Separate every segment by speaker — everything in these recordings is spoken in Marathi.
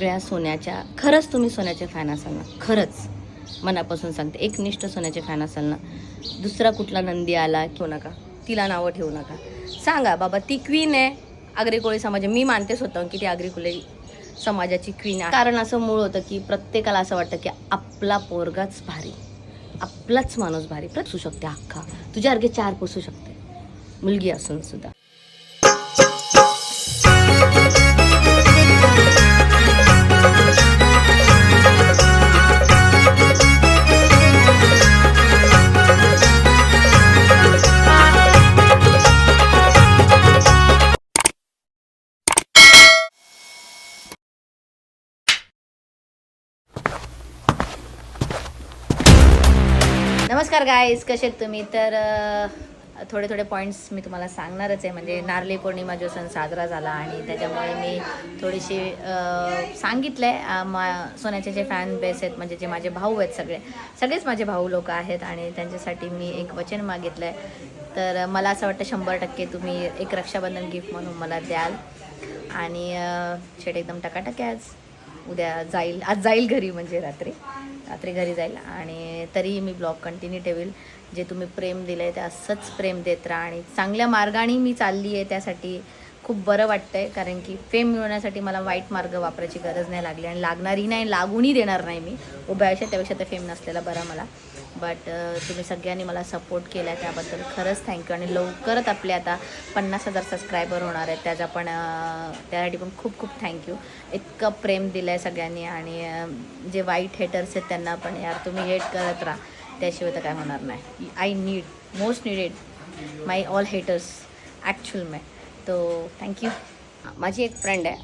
Speaker 1: सगळ्या सोन्याच्या खरंच तुम्ही सोन्याचे फॅन असाल ना? खरंच. मनापासून सांगते. एक निष्ठ सोन्याचे फॅन असाल ना दुसरा कुठला नंदी आला किंवा नका. तिला नावं ठेवू नका. सांगा बाबा ती क्वीन आहे. आगरी समाज मी मानते स्वतः की ती आगरी समाजाची क्वीन आहे. कारण असं मूळ होतं की प्रत्येकाला असं वाटतं की आपला पोरगाच भारी. आपलाच माणूस भारी. प्रसू शकते अख्खा. तुझ्यासारखे चार पुसू शकते. मुलगी असून सुद्धा. नमस्कार गाईज कसे तुम्ही? तर थोडे थोडे पॉईंट्स मी तुम्हाला सांगणारच आहे. म्हणजे नारळी पौर्णिमा जो सण साजरा झाला आणि त्याच्यामुळे मी थोडीशी सांगितलं आहे मा सोन्याचे जे फॅन बेस आहेत म्हणजे जे माझे भाऊ आहेत सगळे सगळेच माझे भाऊ लोक आहेत आणि त्यांच्यासाठी मी एक वचन मागितलं आहे तर मला असं वाटतं शंभर टक्के तुम्ही एक रक्षाबंधन गिफ्ट म्हणून मला द्याल. आणि छेट एकदम टकाटक आहे आज. उद्या जाईल आज जाईल घरी म्हणजे रात्री. रात्री घरी जाईल आणि तरीही मी ब्लॉग कंटिन्यू ठेवील. जे तुम्ही प्रेम दिलं आहे ते असंच प्रेम देत राहा आणि चांगल्या मार्गाने मी चालली आहे त्यासाठी खूप बरं वाटतं आहे कारण की फेम मिळवण्यासाठी मला वाईट मार्ग वापरायची गरज नाही लागली आणि लागणारी नाही लागूनही देणार नाही मी. उभ्या आयुष्यात त्यापेक्षा तर फेम नसलेला बरा मला. बट uh, तुम्ही सगळ्यांनी मला सपोर्ट केला आहे त्याबद्दल खरंच थँक्यू आणि लवकरच आपले आता पन्नास हजार सबस्क्रायबर होणार आहेत. त्याचा पण uh, त्यासाठी पण खूप खूप थँक्यू इतकं प्रेम दिलं आहे सगळ्यांनी आणि uh, जे वाईट हेटर्स आहेत त्यांना पण यार तुम्ही हेट करत राहा. त्याशिवाय तर काय होणार नाही. I need most needed my all haters actual मे तो थँक्यू माझी एक फ्रेंड आहे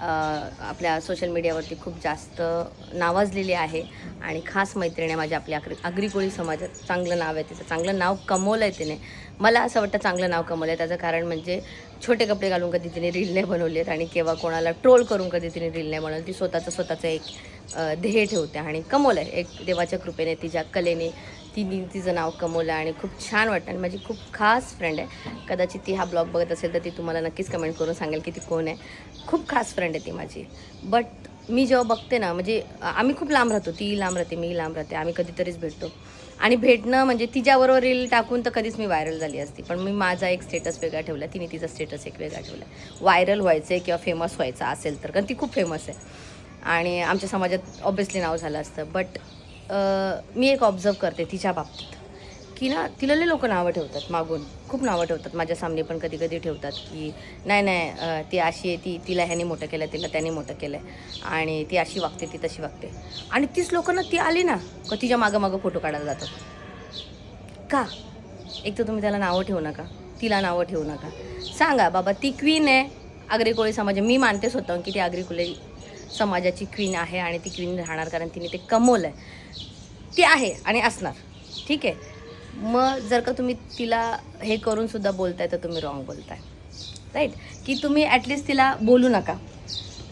Speaker 1: आपल्या सोशल मीडियावरती खूप जास्त नावाजलेली आहे आणि खास मैत्रीण आहे माझ्या आपल्या अग्री आगरी समाजात. चांगलं नाव आहे तिचं. चांगलं नाव कमवलं आहे तिने. मला असं वाटतं चांगलं नाव कमवलं आहे त्याचं कारण म्हणजे छोटे कपडे घालून कधी तिने रील नाही बनवले आहेत आणि केव्हा कोणाला ट्रोल करून कधी तिने रील नाही बनवली. ती स्वतःचं स्वतःचं एक ध्येय ठेवते आणि कमवलं आहे एक देवाच्या कृपेने तिच्या कलेने तिने तिचं नाव कमवलं आणि खूप छान वाटतं आणि माझी खूप खास फ्रेंड आहे. कदाचित ती हा ब्लॉग बघत असेल तर ती तुम्हाला नक्कीच कमेंट करून सांगेल की ती कोण आहे. खूप खास फ्रेंड आहे ती माझी. बट मी जेव्हा बघते ना म्हणजे आम्ही खूप लांब राहतो. ती लांब राहते मी लांब राहते. आम्ही कधीतरीच भेटतो. आणि भेटणं म्हणजे तिच्याबरोबर रील टाकून तर कधीच मी व्हायरल झाली असती. पण मी माझा एक स्टेटस वेगळा ठेवला. तिने तिचा स्टेटस एक वेगळा ठेवला. व्हायरल व्हायचं आहे किंवा फेमस व्हायचं असेल तर. कारण ती खूप फेमस आहे. आणि आमच्या समाजात ऑब्विसली नाव झालं असतं. बट मी एक ऑब्झर्व करते तिच्या बाबतीत. की ना तिला लई लोक नावं ठेवतात मागून. खूप नावं ठेवतात. माझ्या सामने पण कधी कधी ठेवतात की नाही नाही ती अशी आहे ती तिला ह्याने मोठं केलं तिला त्याने मोठं केलं आहे आणि ती अशी वागते ती तशी वागते. आणि तीच लोकांना ती आली ना का तिच्या मागं मागं फोटो काढायला जातात. का? एक तर तुम्ही त्याला नावं ठेवू नका. तिला नावं ठेवू नका. सांगा बाबा ती क्वीन आहे. आग्रिकोळी समाज मी मानते स्वतः की ती आग्रिकोळी समाजाची क्वीन आहे आणि ती क्वीन राहणार कारण तिने ते कमवलं आहे ती आहे आणि असणार. ठीक आहे? मग जर का तुम्ही तिला हे करूनसुद्धा बोलताय तर तुम्ही रॉंग बोलताय. राईट की तुम्ही ॲटलिस्ट तिला बोलू नका.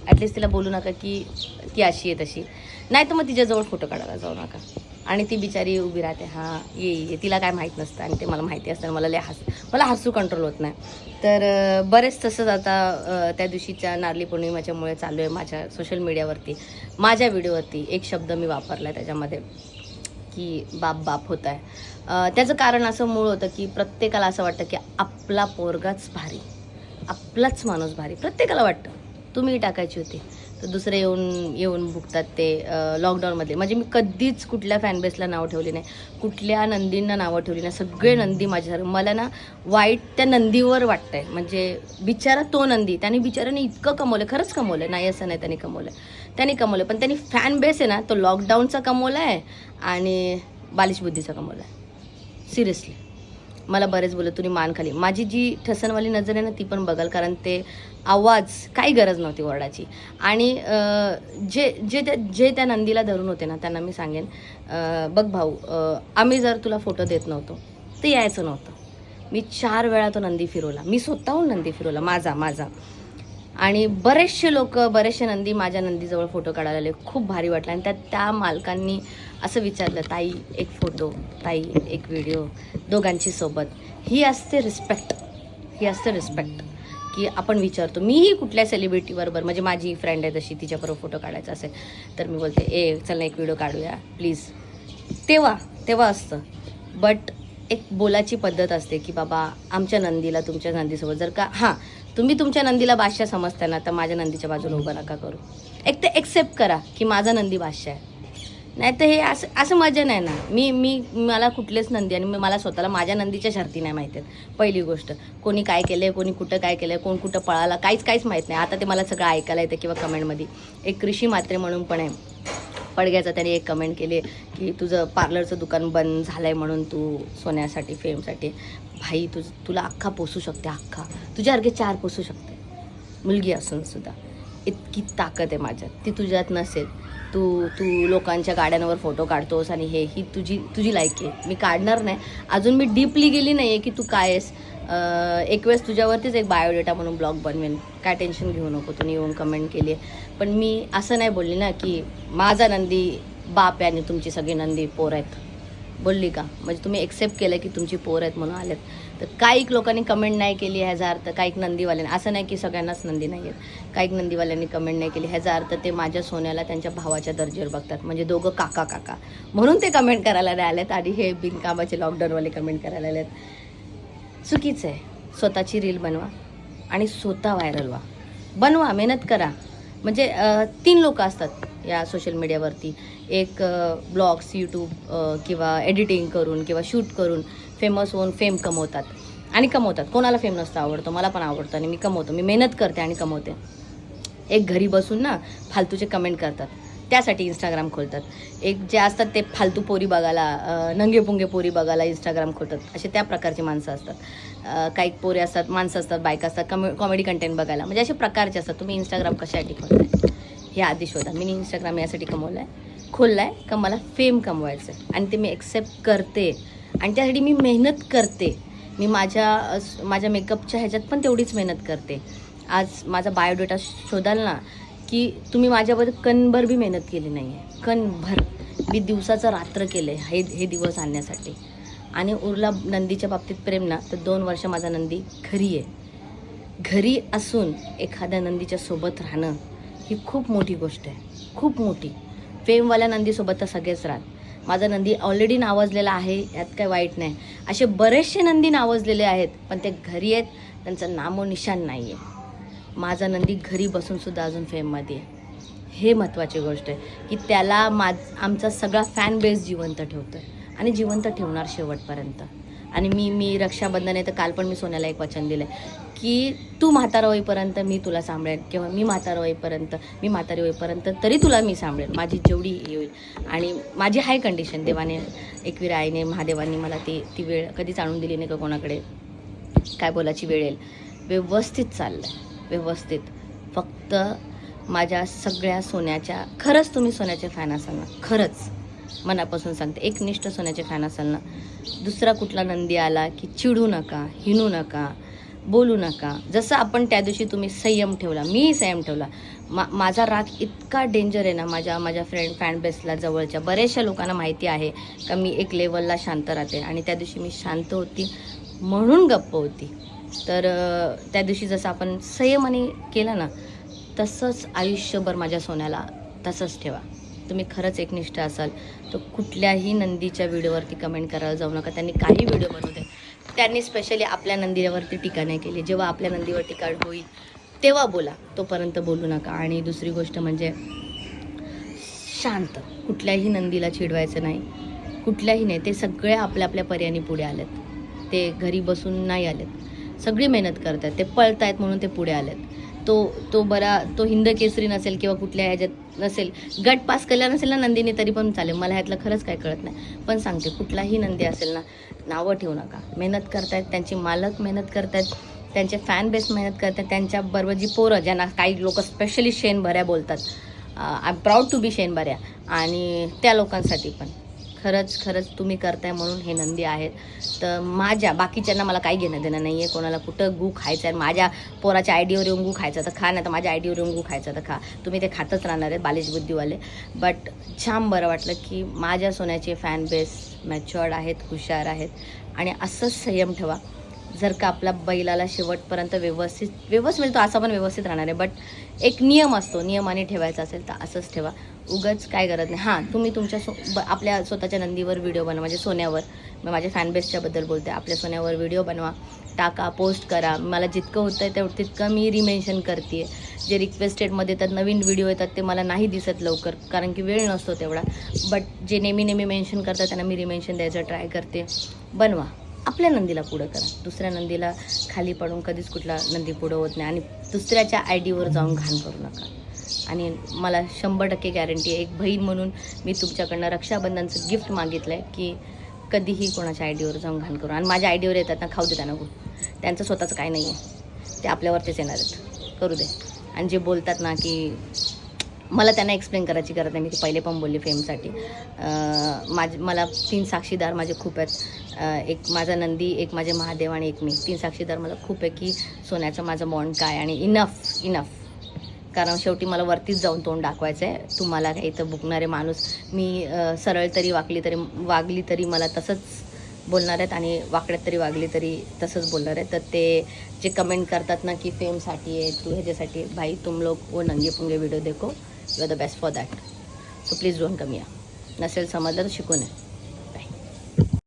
Speaker 1: ॲटलिस्ट तिला बोलू नका की ती अशी आहे तशी. नाही तर मग तिच्याजवळ फोटो काढायला जाऊ नका. आणि ती बिचारी उभी राहते. हां ये ये. तिला काय माहीत नसतं आणि ते मला माहिती असतं आणि मला लय हस मला हसू कंट्रोल होत नाही. तर बरेच तसंच आता त्या दिवशीच्या नारली पौर्णिमेच्यामुळे चालू आहे माझ्या सोशल मीडियावरती माझ्या व्हिडिओवरती एक शब्द मी वापरला आहे त्याच्यामध्ये की बाप बाप होत आहे. त्याचं कारण असं मूळ होतं की प्रत्येकाला असं वाटतं की आपला पोरगाच भारी. आपलाच माणूस भारी. प्रत्येकाला वाटतं. तुम्ही टाकायची होती. तर दुसरे येऊन येऊन भुगतात ते लॉकडाऊनमध्ये म्हणजे मी कधीच कुठल्या फॅनबेसला नाव ठेवली नाही. कुठल्या नंदींना नावं ठेवली नाही. सगळे नंदी माझ्यासारखं. मला ना वाईट त्या नंदीवर वाटतंय. म्हणजे बिचारा तो नंदी त्याने बिचाराने इतकं कमवलं. खरंच कमवलं. नाही असं नाही त्याने कमवलं. त्याने कमवलं. पण त्यांनी फॅन बेस आहे ना तो लॉकडाऊनचा कमवला आहे आणि बालिश बुद्धीचा कमवला आहे सिरियसली मला बरेच बोलत तुम्ही मान खाली. माझी जी ठसनवाली नजर आहे ना ती पण बघाल कारण ते आवाज काही गरज नव्हती वरडाची. आणि जे जे त्या जे त्या नंदीला धरून होते ना त्यांना मी सांगेन बघ भाऊ आम्ही जर तुला फोटो देत नव्हतो ते यायचं नव्हतं. मी चार वेळा तो नंदी फिरवला. मी स्वतःहून नंदी फिरवला माझा माझा. आणि बरेचसे लोक बरेचसे नंदी माझ्या नंदीजवळ फोटो काढायला आले खूप भारी वाटला. आणि त्या त्या मालकांनी असं विचारलं ताई एक फोटो ताई एक व्हिडिओ दोघांची सोबत. ही असते रिस्पेक्ट ही असते रिस्पेक्ट की आपण विचारतो मीही कुठल्या सेलिब्रिटीबरोबर म्हणजे माझी फ्रेंड आहे तशी तिच्याबरोबर फोटो काढायचा असेल तर मी बोलते ए चल ना एक व्हिडिओ काढूया प्लीज तेव्हा तेव्हा असतं. बट एक बोलाची पद्धत असते की बाबा आमच्या नंदीला तुमच्या नंदीसोबत जर का हां तुम्ही तुमच्या नंदीला बादशाह समजताना तर माझ्या नंदीच्या बाजूला उभं नका करू. एक ते एक्सेप्ट करा की माझा नंदी बादशाह आहे. नाही तर हे असं असं मजा नाही ना. मी मी मला कुठलेच नंदी आणि मला स्वतःला माझ्या नंदीच्या शर्ती नाही माहीत आहेत. पहिली गोष्ट कोणी काय केलं आहे कोणी कुठं काय केलं आहे कोण कुठं पळाला काहीच काहीच माहीत नाही. आता ते मला सगळं ऐकायला येतं किंवा कमेंटमध्ये. एक कृषी मात्रे म्हणून पण आहे. पडग्याचा त्याने एक कमेंट केली की तुझं पार्लरचं दुकान बंद झालं आहे म्हणून तू सोन्यासाठी फेमसाठी भाई तुझ तुला अख्खा पोसू शकते अख्खा. तुझ्यासारखे चार पोसू शकते. मुलगी असून सुद्धा. इतकी ताकद आहे माझ्यात. ती तुझ्यात नसेल. तू तू लोकांच्या गाड्यांवर फोटो काढतोस आणि हे ही तुझी तुझी लायकी आहे. मी काढणार नाही. अजून मी डीपली गेली नाही आहे की तू काय आहेस. एक वेळेस तुझ्यावरतीच एक बायोडेटा म्हणून ब्लॉग बनवेन. काय टेन्शन घेऊ नको तुम्ही येऊन कमेंट केली आहे. पण मी असं नाही बोलली ना की माझा नंदी बाप आहे आणि तुमची सगळी नंदी पोर आहेत. बोलली का? म्हणजे तुम्ही एक्सेप्ट केलं की तुमची पोर आहेत म्हणून आलेत. तर काही लोकांनी कमेंट नाही केली ह्याचा अर्थ काही नंदीवाल्यांनी. असं नाही की सगळ्यांनाच नंदी नाही आहेत. काही नंदीवाल्यांनी कमेंट नाही केली ह्याचा अर्थ ते माझ्या सोन्याला त्यांच्या भावाच्या दर्जेवर बघतात. म्हणजे दोघं काका काका. म्हणून ते कमेंट करायला नाही आलेत आणि हे बिनकामाचे लॉकडाऊनवाले कमेंट करायला आलेत. चुकीचं आहे. स्वतःची रील बनवा आणि स्वतः व्हायरल व्हा. बनवा मेहनत करा. म्हणजे तीन लोक असतात या सोशल मीडियावरती एक ब्लॉग्स यूट्यूब किंवा एडिटिंग करून किंवा शूट करून फेमस होऊन फेम कमवतात आणि कमवतात. कोणाला फेम नसतं आवडतो मला पण आवडतं आणि मी कमवतो. मी मेहनत करते आणि कमवते. एक घरी बसून ना फालतूचे कमेंट करतात. त्यासाठी इंस्टाग्राम खोलतात. एक जे असतात ते फालतू पोरी बघायला नंगेपुंगे नंगे पुंगे पोरी बघायला इंस्टाग्राम खोलतात. असे त्या प्रकारची माणसं असतात. काही पोरे असतात माणसं असतात बायका असतात कमे कॉमेडी कंटेंट बघायला. म्हणजे असे प्रकारचे असतात. तुम्ही इंस्टाग्राम कशासाठी खोलताय? हे आधी शोधा. मी इंस्टाग्राम यासाठी कमवलं आहे खोललं आहे का मला फेम कमवायचं आहे आणि ते मी एक्सेप्ट करते. आणि त्यासाठी मी मेहनत करते. मी माझ्या माझ्या मेकअपच्या ह्याच्यात पण तेवढीच मेहनत करते. आज माझा बायोडेटा शोधाल ना की तुम्ही माझ्याबद्दल कणभर बी मेहनत केली नाही आहे कणभर. मी दिवसाचं रात्र केलं आहे हे हे दिवस आणण्यासाठी. आणि उरला नंदीच्या बाबतीत प्रेम ना तर दोन वर्ष माझा नंदी घरी आहे. घरी असून एखाद्या नंदीच्या सोबत राहणं ही खूप मोठी गोष्ट आहे. खूप मोठी. फेमवाल्या नंदीसोबत तर सगळेच राहत माझा नंदी ऑलरेडी नावाजलेला आहे यात काय वाईट नाही. असे बरेचसे नंदी नावाजलेले आहेत पण ते घरी आहेत. त्यांचं नामोनिशान नाही आहे माझा नंदी घरी बसूनसुद्धा अजून फेममध्ये आहे. हे महत्त्वाची गोष्ट आहे की त्याला माझ आमचा सगळा फॅन बेस जिवंत ठेवतो आहे आणि जिवंत ठेवणार शेवटपर्यंत. आणि मी मी रक्षाबंधन आहे तर काल पण मी सोन्याला एक वचन दिलं आहे की तू म्हातारा होईपर्यंत मी तुला सांभाळेन. किंवा मी म्हातारा होईपर्यंत मी म्हातारी होईपर्यंत तरी तुला मी सांभाळेन. माझी जेवढी येईल. होईल आणि माझी हाय कंडिशन देवाने एकवीर आईने महादेवांनी मला ती ती वेळ कधीच आणून दिली नाही का कोणाकडे. काय बोलायची वेळ येईल. व्यवस्थित चाललं आहे व्यवस्थित. फक्त माझ्या सगळ्या सोन्याच्या खरंच तुम्ही सोन्याचे फॅन असाल ना? खरंच. मनापासून सांगते एकनिष्ठ सोन्याचे फॅन असाल ना दुसरा कुठला नंदी आला की चिडू नका हिणू नका बोलू नका. जसं आपण त्या दिवशी तुम्ही संयम ठेवला मी संयम ठेवला. मा माझा राग इतका डेंजर आहे ना माझ्या माझ्या फ्रेंड फॅन बेसला जवळच्या बऱ्याचशा लोकांना माहिती आहे का मी एक लेवलला शांत राहते आणि त्या दिवशी मी शांत होती म्हणून गप्प होती. तर त्या दिवशी जसं आपण संयमाने केलं ना तसंच आयुष्यभर माझ्या सोन्याला तसंच ठेवा. तुम्ही खरंच एकनिष्ठ असाल तर कुठल्याही नंदीच्या व्हिडिओवरती कमेंट करायला जाऊ नका. त्यांनी काही व्हिडिओ बनवते दे. त्यांनी स्पेशली आपल्या नंदीवरती टीका नाही केली. जेव्हा आपल्या नंदीवर टीका होईल तेव्हा बोला. तोपर्यंत बोलू नका. आणि दुसरी गोष्ट म्हणजे शांत. कुठल्याही नंदीला चिडवायचं नाही. कुठल्याही नाही. ते सगळे आपल्या आपल्या पर्याने पुढे आलेत. ते घरी बसून नाही आलेत. सगळी मेहनत करतात ते पळत आहेत म्हणून ते पुढे आलेत. तो तो बरा तो हिंद केसरी नसेल किंवा कुठल्या ह्याच्यात नसेल गट पास केला नसेल ना नंदीने तरी पण चालेल. मला ह्यातलं खरंच काय कळत नाही. पण सांगते कुठलाही नंदी असेल ना नावं ठेवू नका. मेहनत करतायत त्यांची मालक मेहनत करतायत त्यांचे फॅन बेस मेहनत करतात त्यांच्याबरोबर जी पोरं ज्यांना काही लोक स्पेशली शेण बऱ्या बोलतात I am proud to be शेण बऱ्या आणि त्या लोकांसाठी पण. खरंच खरंच तुम्ही करताय म्हणून हे नंदी आहेत. तर माझ्या बाकीच्यांना मला काही घेणं देणं नाही आहे कोणाला कुठं गू खायचं आहे माझ्या पोराच्या आयडीवर येऊन गू खायचं तर खा नाही तर माझ्या आयडीवर येऊन गू खायचं तर खा. तुम्ही ते खातच राहणार आहेत बालिश बुद्धीवाले. बट छान बरं वाटलं की माझ्या सोन्याचे फॅन बेस मॅच्युअर्ड आहेत हुशार आहेत. आणि असंच संयम ठेवा. जर का आपला बैलाला शेवटपर्यंत व्यवस्थित व्यवस्थित म्हणजे मिळतो असा पण व्यवस्थित राहणार आहे. बट एक नियम असतो नियमाने ठेवायचा असेल तर असंच ठेवा. उगाच काय करत नाही. हां तुम्ही तुमच्या सो ब आपल्या स्वतःच्या नंदीवर व्हिडिओ बनवा. म्हणजे सोन्यावर. मी माझ्या फॅनबेसच्याबद्दल बोलते. आपल्या सोन्यावर व्हिडिओ बनवा. टाका पोस्ट करा. मला जितकं होतं आहे तेवढं तितकं मी रिमेन्शन करते जे रिक्वेस्टेडमध्ये तर नवीन व्हिडिओ येतात ते मला नाही दिसत लवकर. कारण की वेळ नसतो तेवढा. बट जे नेहमी नेहमी मेन्शन करतात त्यांना मी रिमेन्शन द्यायचं ट्राय करते. बनवा. आपल्या नंदीला पुढं करा. दुसऱ्या नंदीला खाली पडून कधीच कुठला नंदी पुढं होत नाही. आणि दुसऱ्याच्या आय डीवर जाऊन घाण करू नका. आणि मला शंभर टक्के गॅरंटी आहे एक बहीण म्हणून मी तुमच्याकडनं रक्षाबंधनचं गिफ्ट मागितलं आहे की कधीही कोणाच्या आय डीवर जाऊन घाण करू. आणि माझ्या आय डीवर येतात ना खाऊ देताना त्यांना गो त्यांचं स्वतःचं काय नाही आहे ते आपल्यावरतीच येणार आहेत. करू दे. आणि जे बोलतात ना की मला त्यांना एक्सप्लेन करायची गरज नाही. मी ती पहिले पण बोलली फेमसाठी माझे मला तीन साक्षीदार माझे खूप आहेत. एक माझा नंदी एक माझे महादेव आणि एक मी. तीन साक्षीदार मला खूप आहे की सोन्याचं माझं मॉन काय आणि इनफ इनफ कारण शेवटी मला वरतीच जाऊन तोंड दाखवायचं आहे तुम्हाला काही इथं बुकणारे माणूस. मी सरळ तरी वागली तरी वागली तरी मला तसंच बोलणार आहेत आणि वाकड्यात तरी वागली तरी तसंच बोलणार आहे तर ते जे कमेंट करतात ना की फेमसाठी आहे तू ह्याच्यासाठी आहे, भाई तुम लोक वो नंगे पुंगे व्हिडिओ देखो. You are the best for that so please don't come या नसेल समजलं तर शिकून आहे